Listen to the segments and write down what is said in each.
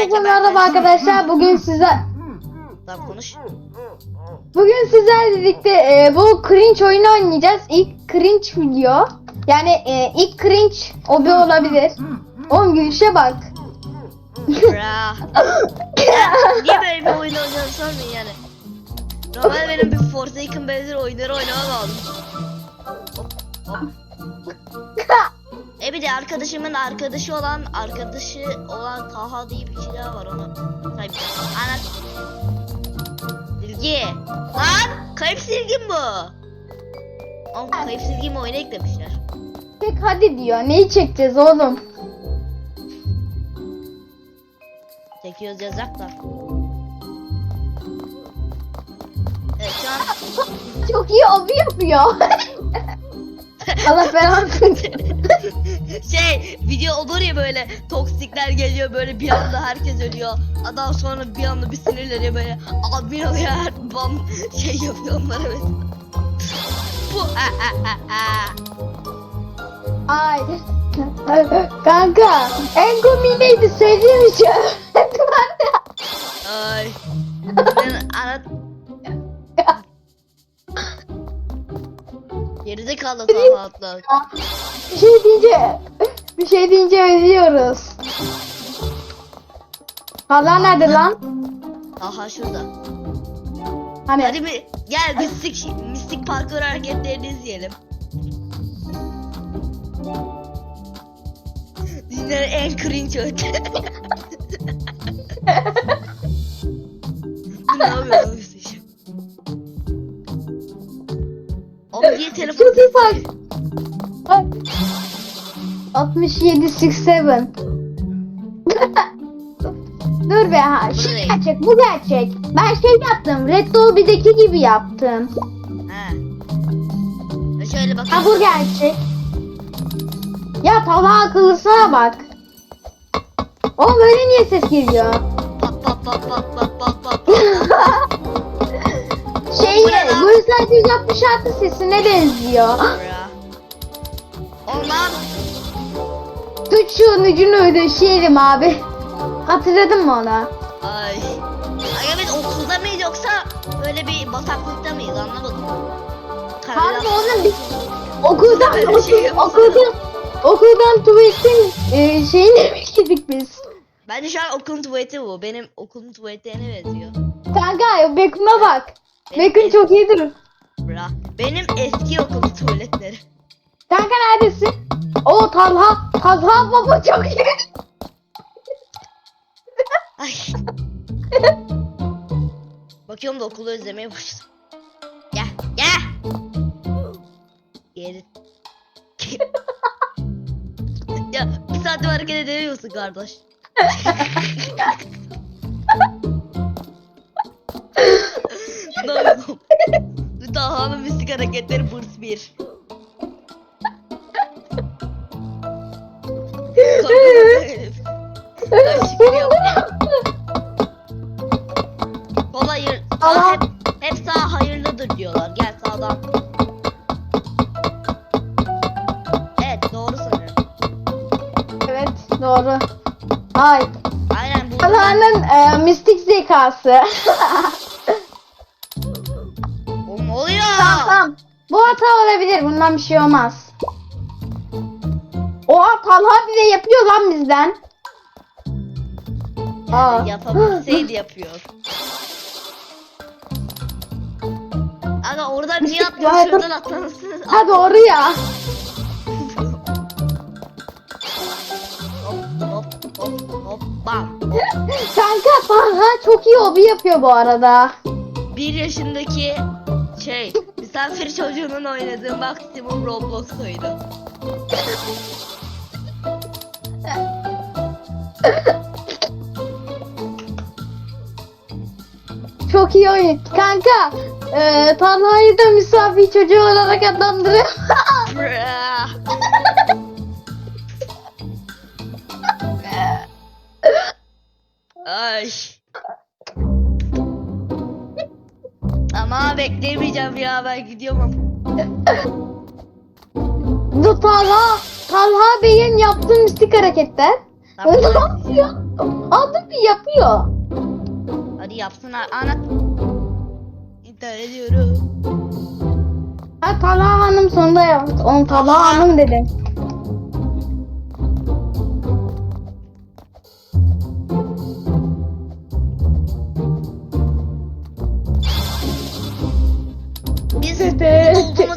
Herkese merhaba arkadaşlar. Bugün size Tamam konuş. bugün sizlerle birlikte e, bu cringe oyunu oynayacağız. İlk cringe video. Yani e, ilk cringe obi olabilir. Oğlum gülüşe bak. Bra. Niye böyle bir oyun oynuyorum sormayın yani. Normal benim bir Forsaken benzer oyunları oynamam lazım. Hop, hop. E bir de arkadaşımın arkadaşı olan arkadaşı olan Taha diye bir kişi daha var onu. Tabii. Ana. Silgi. Lan kayıp silgim bu. Oğlum kayıp silgimi oyuna eklemişler. Çek hadi diyor. Neyi çekeceğiz oğlum? Çekiyoruz yazacak da. Evet şu an Çok iyi obi yapıyor. Allah belanı şey video olur ya böyle toksikler geliyor böyle bir anda herkes ölüyor. Adam sonra bir anda bir sinirleniyor böyle admin oluyor her bam şey yapıyor onlara mesela. Bu. Ay. Kanka en komiği neydi söyleyeyim için. Ay. Ben anlat. Gerizekalı kahvaltı. bir şey deyince bir şey deyince ölüyoruz. Hala nerede lan? Aha şurada. Hani Hadi bir gel mistik mistik parkur hareketlerini izleyelim. Dünyanın en cringe. Bu ne yapıyor bak. Bak. 67 67. Dur be ha. Şu gerçek, bu gerçek. Ben şey yaptım. Red Dolby'deki gibi yaptım. He. Ve şöyle bak. Ha bu gerçek. Ya Talha akıllısına bak. Oğlum böyle niye ses geliyor? Pat pat pat pat pat pat pat. Şey, Bu ne lan? bu yüzden 166 sesine benziyor. Tut şu ucunu ödeşeyelim abi. Hatırladın mı onu? Ay. Ay biz okulda mıyız yoksa böyle bir bataklıkta mıyız anlamadım. Harbi oğlum biz okuldan Böyle okul, şey yapmasana. okuldan okuldan tuvaletin e, şeyine mi gittik biz? Bence şu an okulun tuvaleti bu. Benim okulun tuvaletlerine benziyor. Kanka Bekun'a bak. Es- çok iyidir. Bra. Benim eski okulun tuvaletleri. Kanka neredesin? O Talha. Talha baba çok iyi. Ay. Bakıyorum da okulu özlemeye başladım. Gel, gel. Geri. ya bir saattir hareket edemiyorsun kardeş. Daha'nın mistik hareketleri bırs bir. Ay, şükür yapma. Sol hayır. Sağ hep, hep sağ hayırlıdır diyorlar. Gel sağdan. Evet doğru sanırım. evet doğru. Ay. Aynen bu. Talha'nın e, mistik zekası. Bu hata olabilir. Bundan bir şey olmaz. Oha Talha bile yapıyor lan bizden. Aa. Yani yapabilseydi yapıyor. Aga oradan niye? Ya- Şuradan atlamışsınız. Ha doğru ya. Hop hop hop hop bam. Kanka Talha çok iyi hobi yapıyor bu arada. Bir yaşındaki şey misafir çocuğunun oynadığı maksimum Roblox oyunu. Çok iyi oyun. Kanka e, Talha'yı da misafir çocuğu olarak adlandırıyor. Bekleyemeyeceğim ya ben gidiyorum. Bu Talha, Talha Bey'in yaptığı mistik hareketler. Tamam. yapıyor? Aldım bir yapıyor. Hadi yapsın a- anlat. İptal ediyorum. Ha Talha Hanım sonunda yaptı. Onu Talha. Hanım dedim.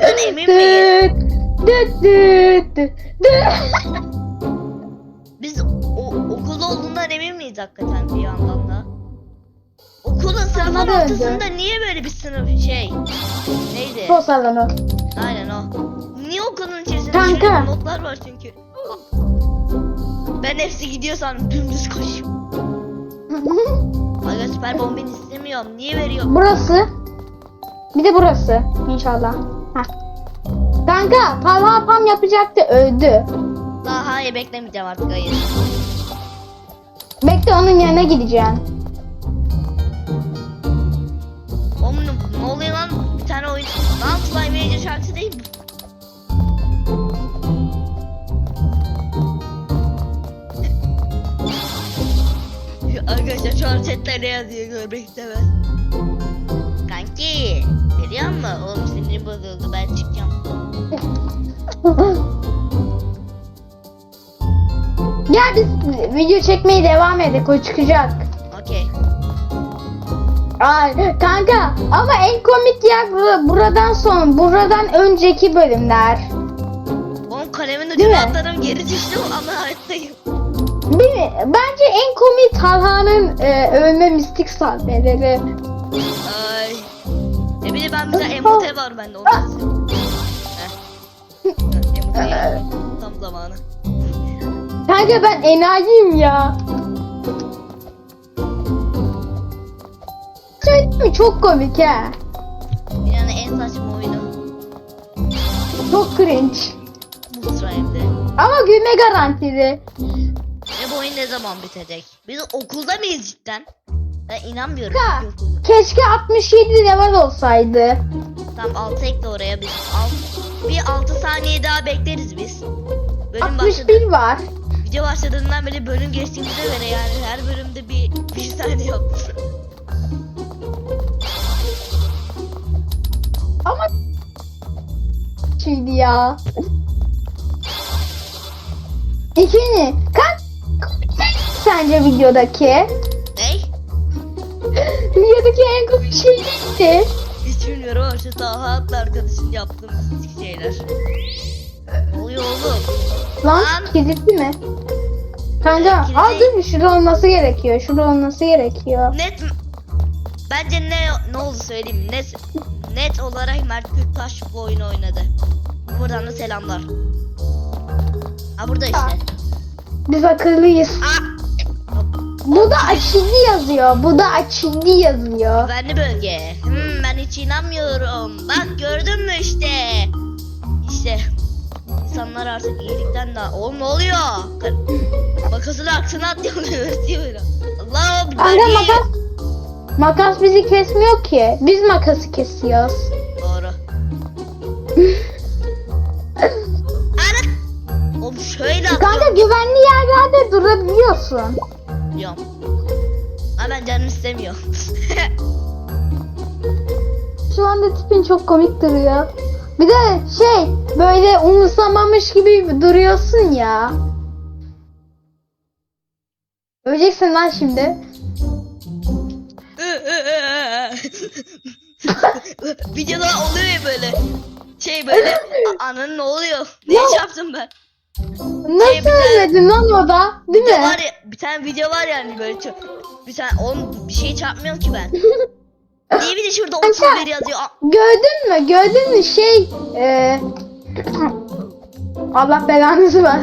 Olduğumuzdan emin miyiz? Düt düt düt düt. Biz o, okulda olduğundan emin miyiz hakikaten bir yandan da? Okulun sınıfın Bana ortasında niye böyle bir sınıf şey? Neydi? Spor salonu. Aynen o. Niye okulun içerisinde Kanka. şöyle notlar var çünkü. Ben hepsi gidiyor sandım dümdüz koşuyorum. Aga süper bombin istemiyorum. Niye veriyor? burası. Bir de burası. İnşallah. Heh. Kanka Talha Pam yapacaktı öldü. Daha hayır beklemeyeceğim artık hayır. Bekle onun yanına gideceğim. Oğlum ne oluyor lan? Bir tane oyun. Lan Slime Major şarkısı değil mi? Arkadaşlar şu an chatte ne yazıyor görmek istemez. Kanki geliyor mu? Oğlum sinirim bozuldu ben çıkacağım. Gel biz video çekmeye devam edelim. O çıkacak. Okey. Ay, kanka ama en komik yer bura- buradan son, buradan önceki bölümler. Oğlum kalemin ucuna mi? atladım geri düştüm ama hayattayım. Değil Bence en komik Talha'nın e, ölme mistik sahneleri. Ay. Ne bileyim ben mesela emote var bende onu istiyorum. Heh. Heh, Emote'yi tam zamanı. Kanka ben enayiyim ya. Söyleyeyim mi? Çok komik ha. Dünyanın en saçma oyunu. Çok cringe. Musra hem de. Ama gülme garantili. Ve bu oyun ne zaman bitecek? Biz okulda mıyız cidden? Ben inanmıyorum. Okulda. keşke 67 level olsaydı. Tamam 6 ekle oraya biz. Alt, bir 6 saniye daha bekleriz biz. Bölüm başladı. 61 var. Video başladığından beri bölüm geçtiğimizde göre yani her bölümde bir bir saniye yapmış. Ama şeydi ya. İkinci. Kan sence videodaki? Videodaki en komik şey neydi? Hiç bilmiyorum ama şu Taha adlı arkadaşın yaptığı mistik şeyler. Oluyor oğlum? Lan Lan. kilitli mi? Kanka Kilitli. al dur şurada olması gerekiyor. Şurada olması gerekiyor. Net? Bence ne ne oldu söyleyeyim. Net net olarak Mert Gültaş bu oyunu oynadı. Buradan da selamlar. Ha burada işte. Biz akıllıyız. Aa, Bu da açıldı yazıyor. Bu da açıldı yazıyor. güvenli bölge. Hmm, ben hiç inanmıyorum. Bak gördün mü işte. İşte. İnsanlar artık iyilikten daha... Oğlum ne oluyor? Ka- Makasını aksına atıyor. Allah'ım. Kanka makas makas bizi kesmiyor ki. Biz makası kesiyoruz. Doğru. Oğlum şöyle Kanka atıyorum. güvenli yerlerde durabiliyorsun. Diyorum. Ama canım istemiyor. Şu anda tipin çok komik duruyor. Bir de şey böyle umursamamış gibi duruyorsun ya. Öleceksin lan şimdi. Videoda oluyor ya böyle. Şey böyle. "A- Ananın ne oluyor? Ne iş yaptım ben? Nasıl tane- ölmedin lan o da? Değil mi? var ya, bir tane video var yani böyle çok, bir tane oğlum bir şey çarpmıyorum ki ben. Niye bir de şurada 31 yazıyor? Gördün mü? Gördün mü şey e, Allah belanızı ver.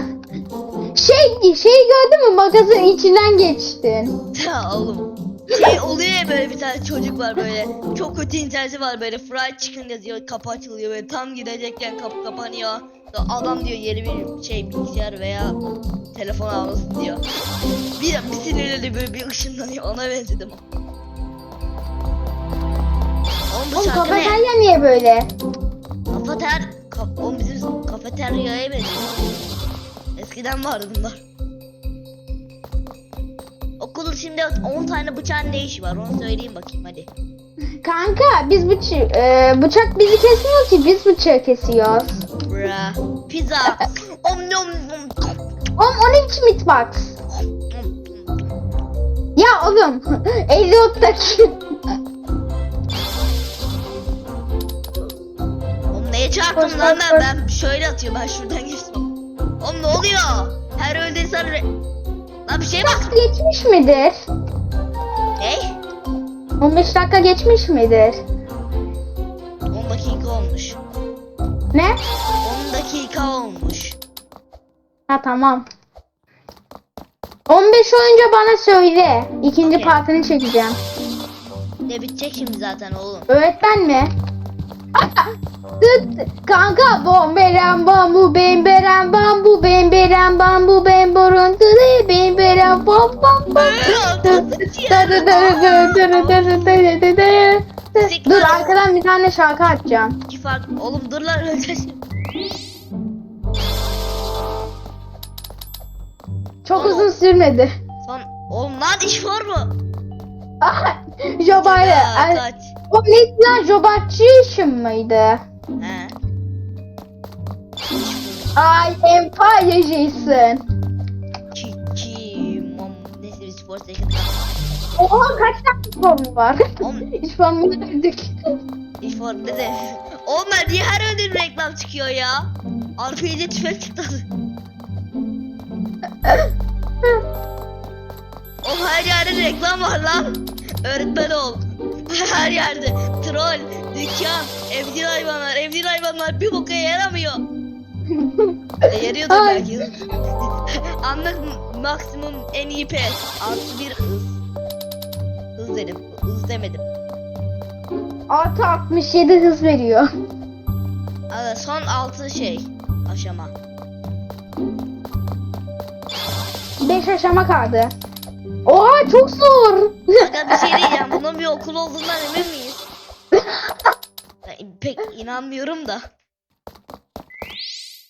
Şey şey gördün mü? Makasın içinden geçtin. Ya oğlum. Şey oluyor ya böyle bir tane çocuk var böyle. Çok kötü interneti var böyle. Fried chicken yazıyor. Kapı açılıyor böyle. Tam gidecekken kapı kapanıyor. Adam diyor yeni bir şey bilgisayar veya telefon almasın diyor. Bir, bir sinirleri böyle bir ışınlanıyor. Ona benzedim. Oğlum Oğlum ne? kafeterya niye böyle? Kafeter... Ka oğlum bizim kafeteryaya benziyor. Eskiden vardı bunlar. şimdi 10 tane bıçağın ne işi var onu söyleyeyim bakayım hadi. Kanka biz bıç e, bıçak bizi kesmiyor ki biz bıçağı kesiyoruz. Pizza. Om nom nom. Oğlum o ne biçim hitbox? Ya oğlum 54'taki Oğlum neye çarptım lan ben? Ben şöyle atıyor ben şuradan geçtim. Oğlum ne oluyor? Her öldüğü sana... Lan bir şey bak. geçmiş midir? Ne? 15 dakika geçmiş midir? 10 dakika olmuş. Ne? 10 dakika olmuş. Ha tamam. 15 olunca bana söyle. İkinci Okey. partını çekeceğim. Ne bitecek şimdi zaten oğlum. Öğretmen mi? Kanka bomberem bambu bemberem bambu bemberem bambu bemborun tıdı bemberem bam bam bam. Dur arkadan bir tane şarkı açacağım. İki farklı. Oğlum dur lan öleceğiz. Çok uzun sürmedi. Son. Oğlum lan iş var mı? Jobayla. Ya, kaç. O neydi lan Jobatçı işim mıydı? He. Ay Empire Jason. Kiki. Mom. Bir spor sekreter. Oha kaç tane formu var? Oğlum Hiç formunu öldük. iş var ne de. Oğlum ben niye her öldüğüm reklam çıkıyor ya? RPG tüfek çıktı. Oğlum her yerde reklam var lan. Öğretmen ol. Her yerde. Troll, dükkan, evcil hayvanlar, evcil hayvanlar bir boka yaramıyor. E, yarıyordur belki. Anlık maksimum en iyi pes. Artı bir hız. Hız dedim. Hız demedim. Artı 67 hız veriyor. Aa, son altı şey. Aşama. 5 aşama kaldı. Oha çok zor. Aga bir şey diyeceğim. Bunun bir okul olduğundan emin miyiz? Ben pek inanmıyorum da.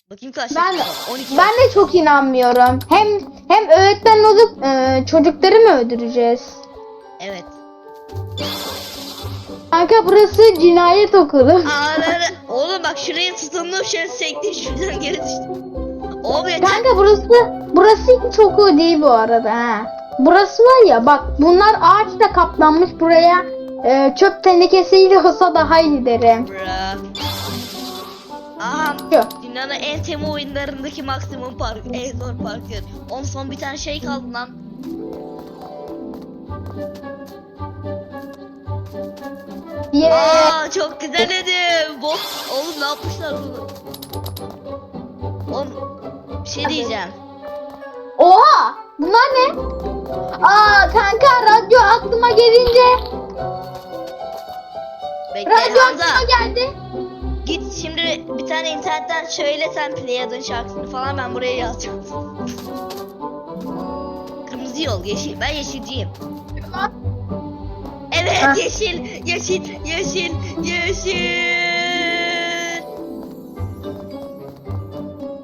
Bakayım kaç Ben- dakika? 12 ben de çok inanmıyorum. Hem hem öğretmen olup e, çocukları mı öldüreceğiz? Evet. Kanka burası cinayet okulu. De- oğlum bak şuraya tutundum şöyle sektim şuradan geri düştüm. Oğlum yeter. Kanka burası burası hiç okul değil bu arada ha. Burası var ya bak bunlar ağaçla kaplanmış buraya e, çöp tenekesiyle olsa daha iyi derim. Bra. Aha Yok. dünyanın en temi oyunlarındaki maksimum park, en zor parkur. On son bir tane şey kaldı lan. Yeah. Aa çok güzel dedim. Bok. Oğlum ne yapmışlar bunu? Oğlum bir şey diyeceğim. Oha! Bunlar ne? Aa kanka radyo aklıma gelince Bekle radyo Hamza. aklıma geldi. Git şimdi bir tane internetten söyle sen Pleiad'ın şarkısını falan ben buraya yazacağım. Kırmızı yol yeşil. Ben yeşilciyim. Evet Hah. yeşil yeşil yeşil yeşil.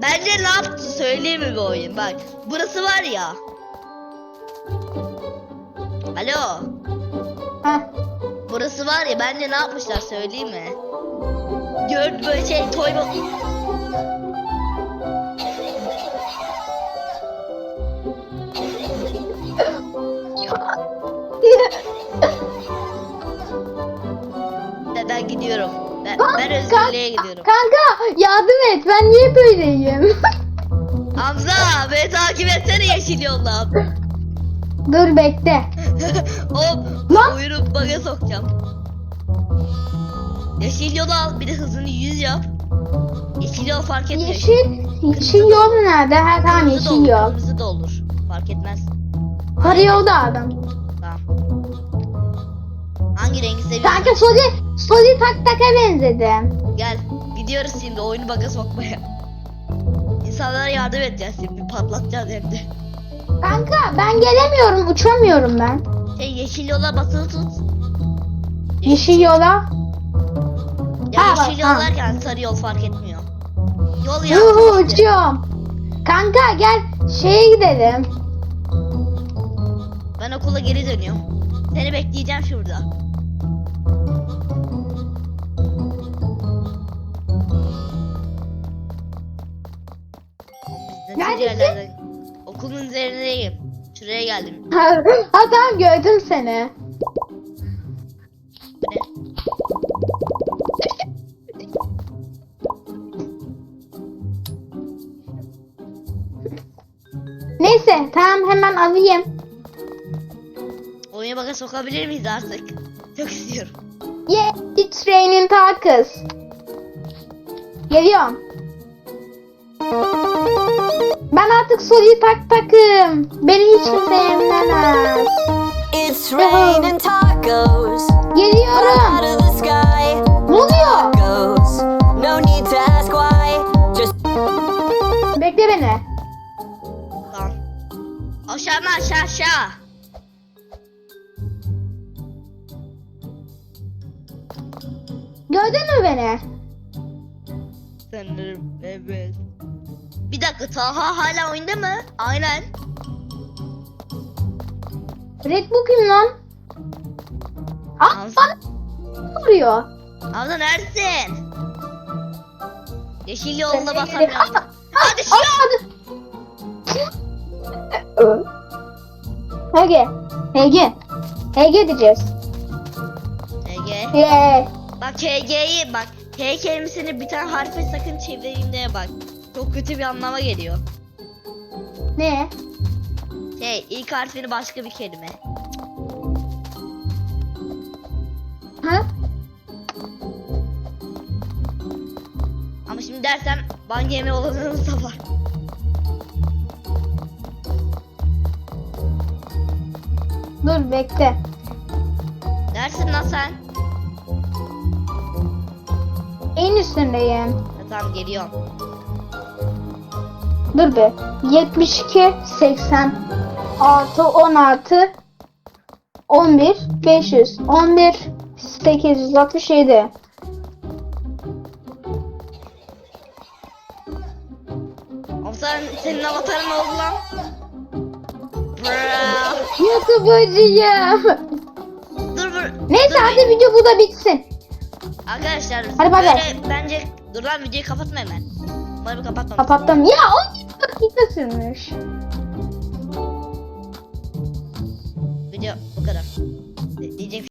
Bence ne yaptı söyleyeyim mi bu oyun bak. Burası var ya. Alo. Heh. Burası var ya bence ne yapmışlar söyleyeyim mi? Gör böyle şey toy özgürlüğe gidiyorum. Kanka yardım et ben niye böyleyim? Hamza beni takip etsene yeşil yoldan. Dur bekle. Hop Lan! oyunu baga sokacağım. Yeşil yolu al bir de hızını 100 yap. Yeşil yol fark etmiyor. Yeşil, yeşil yol nerede? Ha tamam Kırmızı da yeşil olur, yol. Kırmızı da olur. Fark etmez. Sarı yolda adam. Tamam. Hangi rengi seviyorsun? Kanka Soli, Soli tak taka benzedim. Gel. Gidiyoruz şimdi oyunu baga sokmaya. İnsanlara yardım edeceğiz şimdi. Patlatacağız hem de. Kanka ben gelemiyorum uçamıyorum ben. Şey yeşil yola basılı tut. Yeşil yola. Ya Ha, bak, yeşil yol ha. derken sarı yol fark etmiyor. Yol yaptım uçuyorum. Kanka gel şeye gidelim. Ben okula geri dönüyorum. Seni bekleyeceğim şurada. Neredesin? Okulun üzerindeyim. Şuraya geldim. Ha, ha tamam gördüm seni. Neyse tamam hemen alayım. Oyuna baka sokabilir miyiz artık? Çok istiyorum. Ye it's raining tacos. Geliyorum. Ben artık soruyu tak takım. Beni hiç kimse yenmez. It's raining tacos out Geliyorum. of the sky. Ne oluyor? No need to ask why. Just Bekle beni. Tamam. Aşağı mı aşağı aşağı. Gördün mü beni? Sanırım evet. Bir dakika Taha hala oyunda mı? Aynen. Red Bull kim lan? Ah Ağzı- bana vuruyor. Abla neredesin? Yeşil yolda Ben- basamıyorum. Ah, Hadi ah, hadi. Hege. Hege. Hege diyeceğiz. Ege. Ye. Bak HG'yi bak. H kelimesini bir tane harfe sakın çevirdiğinde bak. Çok kötü bir anlama geliyor. Ne? Şey ilk harfini başka bir kelime. Ha? Ama şimdi dersem ban yeme olanınız da var. Dur bekle. Dersin lan sen. En üstündeyim. Ha, tamam geliyorum. Dur be. 72 80 artı 16 11 500 11 867 Ama sen, senin avatarın oldu lan? YouTuber'cıyım. Dur dur. Neyse dur. hadi video bu da bitsin. Arkadaşlar Hadi böyle bence dur lan videoyu kapatma hemen. Umarım kapatmam. Kapattım. Ya 17 dakika sürmüş. Video bu kadar. Diyecek